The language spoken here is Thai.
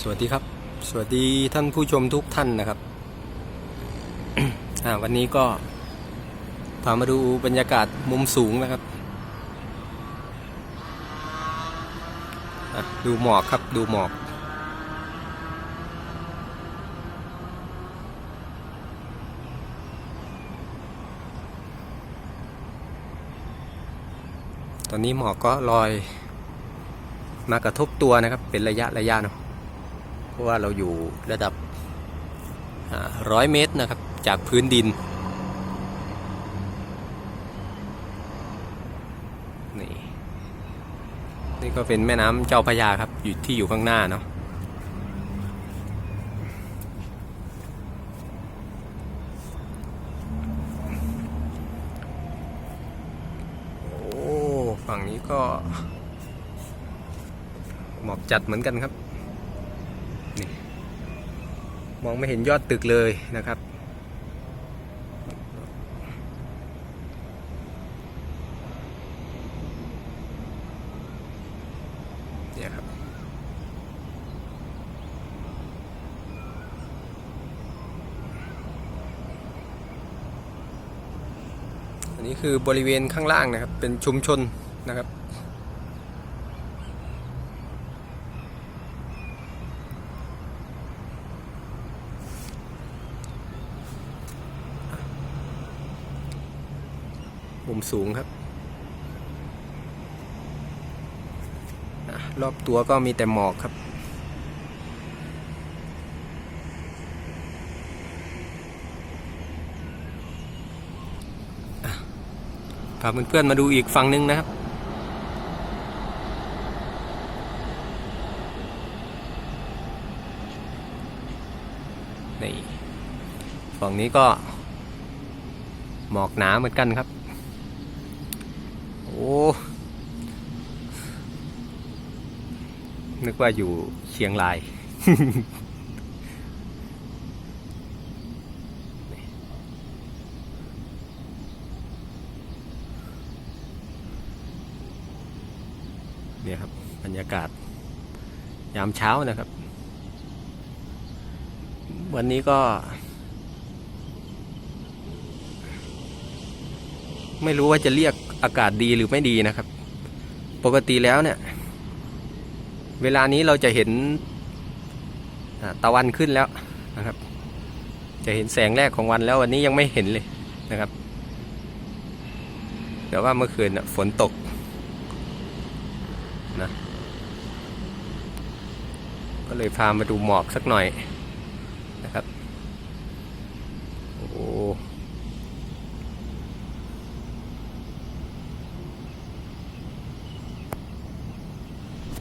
สวัสดีครับ สวัสดีท่านผู้ชมทุกท่านนะครับอ่าวันนี้ก็พามาดูบรรยากาศมุมสูงนะครับ ดูหมอกครับดูหมอก ตอนนี้หมอกก็ลอยมากระทบตัวนะครับ เป็นระยะระยะเนาะ เพราะว่าเราอยู่ระดับร้อยเมตรนะครับจากพื้นดินนี่นี่ก็เป็นแม่น้ำเจ้าพระยาครับอยู่ที่อยู่ข้างหน้าเนาะโอ้ฝั่งนี้ก็หมอกจัดเหมือนกันครับ นี่มองไม่เห็นยอดตึกเลยนะครับ เนี่ยครับ อันนี้คือบริเวณข้างล่างนะครับ เป็นชุมชนนะครับ มุมสูงครับ รอบตัวก็มีแต่หมอกครับ พาเพื่อนๆมาดูอีกฝั่งหนึ่งนะครับนี่ฝั่งนี้ก็หมอกหนาเหมือนกันครับ นึกว่าอยู่เชียงราย เนี่ยครับ บรรยากาศ ยามเช้านะครับ วันนี้ก็ ไม่รู้ว่าจะเรียก อากาศดีหรือไม่ดีนะครับ ปกติแล้วเนี่ย เวลานี้เราจะเห็นตะวันขึ้นแล้วนะครับ จะเห็นแสงแรกของวันแล้ววันนี้ยังไม่เห็นเลยนะครับ แต่ว่าเมื่อคืนฝนตกนะก็เลยพามาดูหมอกสักหน่อยนะครับ